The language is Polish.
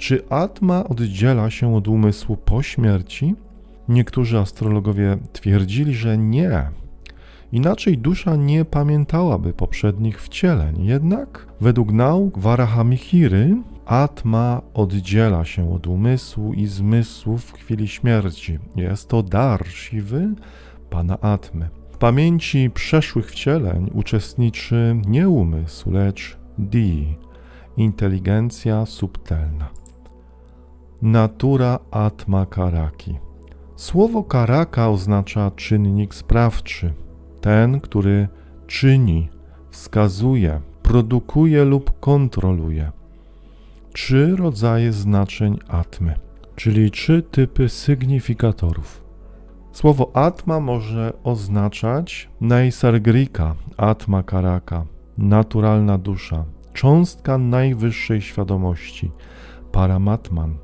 Czy atma oddziela się od umysłu po śmierci? Niektórzy astrologowie twierdzili, że nie. Inaczej dusza nie pamiętałaby poprzednich wcieleń. Jednak według nauk Varahamihiry atma oddziela się od umysłu i zmysłów w chwili śmierci. Jest to dar siwy pana Atmy. W pamięci przeszłych wcieleń uczestniczy nie umysł, lecz di, inteligencja subtelna. Natura Atma Karaki. Słowo karaka oznacza czynnik sprawczy, ten, który czyni, wskazuje, produkuje lub kontroluje. Trzy rodzaje znaczeń atmy, czyli trzy typy sygnifikatorów. Słowo atma może oznaczać naisargrika, atma karaka, naturalna dusza, cząstka najwyższej świadomości, paramatman,